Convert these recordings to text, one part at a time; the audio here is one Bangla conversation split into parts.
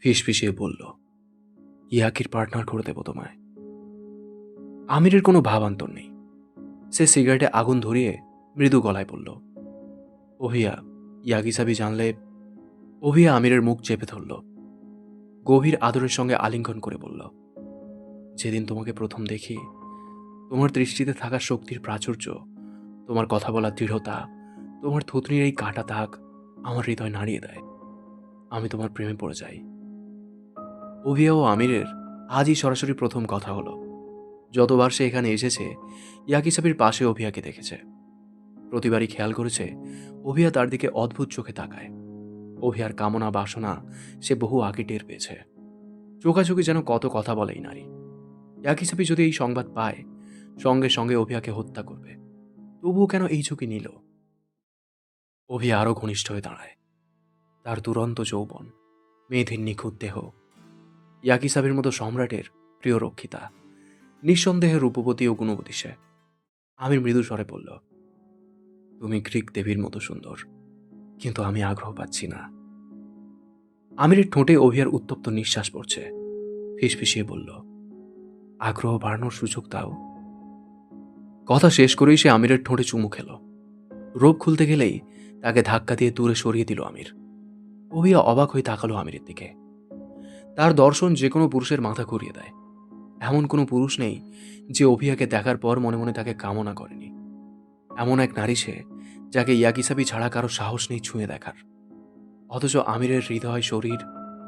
ফিস ফিসিয়ে বলল, ইয়াকির পার্টনার করে দেব তোমায়। আমিরের কোনো ভাবান্তর নেই। সে সিগারেটে আগুন ধরিয়ে মৃদু গলায় বলল ওভিয়া ইয়াকি সাবি জানলে? ওভিয়া আমিরের মুখ চেপে ধরল, গভীর আদরের সঙ্গে আলিঙ্গন করে বলল, যেদিন তোমাকে প্রথম দেখি, তোমার দৃষ্টিতে থাকা শক্তির প্রাচুর্য, তোমার কথা বলার দৃঢ়তা, তোমার থুতনির এই কাটা দাগ আমার হৃদয় নাড়িয়ে দেয়। আমি তোমার প্রেমে পড়ে যাই। ওভিয়া ও আমিরের আজই সরাসরি প্রথম কথা হলো। যতবার সে এখানে এসেছে, ইয়াকি সাবির পাশে অভিয়াকে দেখেছে। প্রতিবারই খেয়াল করেছে, অভিয়া তার দিকে অদ্ভুত চোখে তাকায়। অভিয়ার কামনা বাসনা সে বহু আগে টের পেয়েছে। চোখাচোখি যেন কত কথা বলে এই নারী। ইয়াকি সাবি যদি এই সংবাদ পায়, সঙ্গে সঙ্গে অভিয়াকে হত্যা করবে। তবুও কেন এই ঝুঁকি নিল? অভিয়া আরও ঘনিষ্ঠ হয়ে দাঁড়ায়। তার দুরন্ত যৌবন, মেয়েদের নিখুঁত দেহ ইয়াকি সাবির মতো সম্রাটের প্রিয় রক্ষিতা। নিঃসন্দেহে রূপবতী ও গুণবতী সে। আমি মৃদু স্বরে বলল, তুমি গ্রিক দেবীর মতো সুন্দর, কিন্তু আমি আগ্রহ পাচ্ছি না। আমিরের ঠোঁটে অভিয়ার উত্তপ্ত নিঃশ্বাস পড়ছে। ফিসফিসিয়ে বলল, আগ্রহ বাড়ানোর সুযোগ দাও। কথা শেষ করেই সে আমিরের ঠোঁটে চুমু খেল। রোগ খুলতে গেলেই তাকে ধাক্কা দিয়ে দূরে সরিয়ে দিল আমির। অভিয়া অবাক হয়ে তাকালো আমিরের দিকে। তার দর্শন যে কোনো পুরুষের মাথা ঘুরিয়ে দেয়। এমন কোনো পুরুষ নেই যে অভিয়াকে দেখার পর মনে মনে তাকে কামনা করেনি। এমন এক নারী সে যাকে ইয়াকিসাবি ছাড়া কারও সাহস নেই ছুঁয়ে দেখার। অথচ আমিরের হৃদয়, শরীর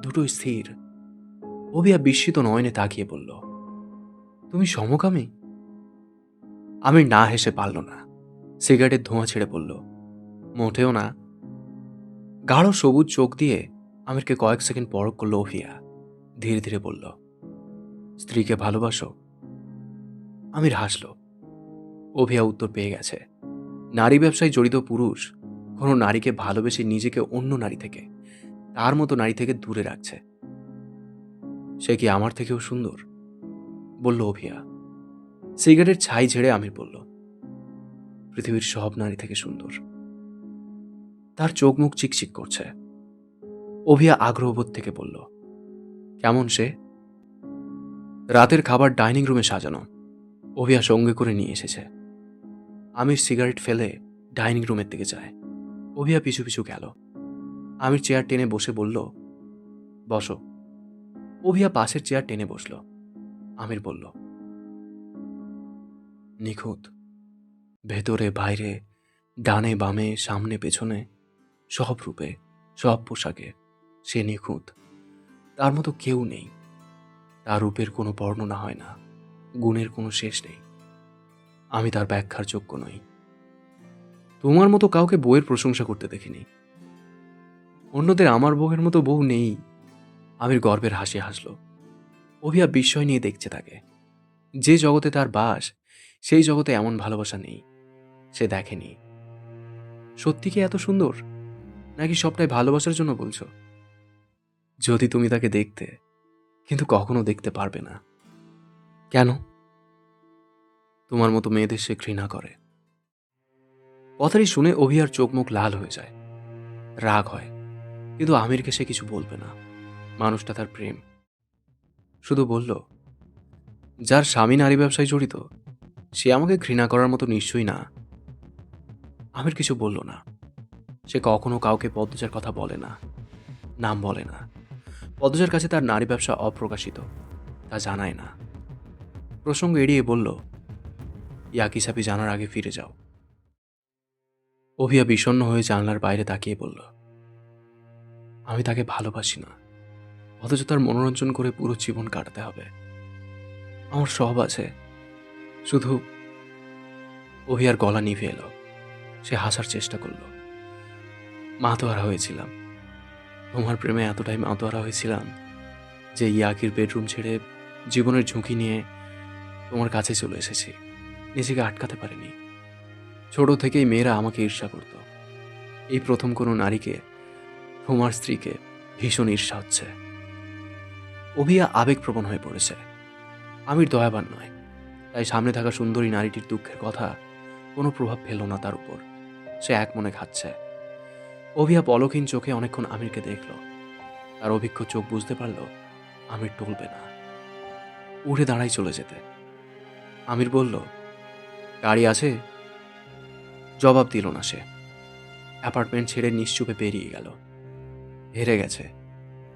দুটোই স্থির। অভিয়া বিস্মিত নয়নে তাকিয়ে বলল, তুমি সমকামী? আমির না হেসে পারল না। সিগারেটের ধোঁয়া ছেড়ে বলল, মোটেও না। গাঢ় সবুজ চোখ দিয়ে আমিরকে কয়েক সেকেন্ড পরক করল অভিয়া ধীরে ধীরে বলল, স্ত্রীকে ভালোবাসো? আমির হাসল। অভিয়া উত্তর পেয়ে গেছে, নারী ব্যবসায় জড়িত পুরুষ কোনো নারীকে ভালোবেসে নিজেকে অন্য নারী থেকে, তার মতো নারী থেকে দূরে রাখছে। সে কি আমার থেকেও সুন্দর? বলল অভিয়া সিগারেটের ছাই ঝেড়ে আমির বলল, পৃথিবীর সব নারী থেকে সুন্দর। তার চোখ মুখ চিকচিক করছে। অভিয়া আগ্রহবোধ থেকে বলল, কেমন সে? রাতের খাবার ডাইনিং রুমে সাজানো। অভিয়া সঙ্গে করে নিয়ে এসেছে। আমির সিগারেট ফেলে ডাইনিং রুমের দিকে যায়। অভিয়া পিছু পিছু গেল। আমির চেয়ার টেনে বসে বলল, বসো। অভিয়া পাশের চেয়ার টেনে বসল। আমির বলল, নিখুঁত। ভেতরে, বাইরে, ডানে, বামে, সামনে, পেছনে, সব রূপে, সব পোশাকে সে নিখুঁত। তার মতো কেউ নেই। তার রূপের কোনো বর্ণনা হয় না। গুণের কোনো শেষ নেই। আমি তার ব্যাখ্যার যোগ্য নই। তোমার মতো কাউকে বউয়ের প্রশংসা করতে দেখিনি। অন্যদের আমার বউয়ের মতো বউ নেই। আমির গর্বের হাসি হাসল। অভিয়া বিস্ময় নিয়ে দেখছে তাকে। যে জগতে তার বাস, সেই জগতে এমন ভালোবাসা নেই। সে দেখেনি। সত্যি কি এত সুন্দর? নাকি সবটাই ভালোবাসার জন্য বলছো? যদি তুমি তাকে দেখতে, কিন্তু কখনো দেখতে পারবে না। কেন? তোমার মতো মেয়েদের সে ঘৃণা করে। কথাটি শুনে অভিয়ার চোখ মুখ লাল হয়ে যায়। রাগ হয়, কিন্তু আমিরকে সে কিছু বলবে না। মানুষটা তার প্রেম। শুধু বলল, যার স্বামী নারী ব্যবসায় জড়িত, সে আমাকে ঘৃণা করার মতো নিশ্চয়ই না। আমির কিছু বলল না। সে কখনো কাউকে পদ্মজার কথা বলে না, নাম বলে না। পদ্মজার কাছে তার নারী ব্যবসা অপ্রকাশিত, তা জানায় না। প্রসঙ্গ এড়িয়ে বলল ইয়াকিসাপি জানার আগে ফিরে যাও। অভিয়া বিষণ্ণ হয়ে জানলার বাইরে তাকিয়ে বলল, আমি তাকে ভালোবাসি না। অথচ তার মনোরঞ্জন করে পুরো জীবন কাটাতে হবে। আমার সব আছে। শুধু অভিয়ার গলা নিভে এলো। সে হাসার চেষ্টা করল। মাতোয়ারা হয়েছিলাম। তোমার প্রেমে এতটাই মাতোয়ারা হয়েছিলাম যে ইয়াকির বেডরুম ছেড়ে জীবনের ঝুঁকি নিয়ে তোমার কাছে চলে এসেছি। নিজেকে আটকাতে পারিনি। ছোট থেকেই মেয়েরা আমাকে ঈর্ষা করত। এই প্রথম কোনো নারীকে, তোমার স্ত্রীকে ভীষণ ঈর্ষা হচ্ছে। অভিয়া আবেগপ্রবণ হয়ে পড়েছে। আমির দয়াবান নয়, তাই সামনে থাকা সুন্দরী নারীটির দুঃখের কথা কোনো প্রভাব ফেলল না তার উপর। সে এক মনে খাচ্ছে। অভিয়া পলকহীন চোখে অনেকক্ষণ আমিরকে দেখল। তার অভিজ্ঞ চোখ বুঝতে পারল, আমির টলবে না। উঠে দাঁড়াই চলে যেতে। আমির বলল, গাড়ি আছে? জবাব দিল না সে। অ্যাপার্টমেন্ট ছেড়ে নিশ্চুপে পেরিয়ে গেল। হেরে গেছে।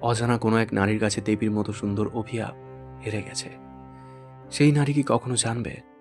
অজানা কোনো এক নারীর কাছে দেবীর মতো সুন্দর অভিয়া হেরে গেছে। সেই নারী কি কখনো জানবে?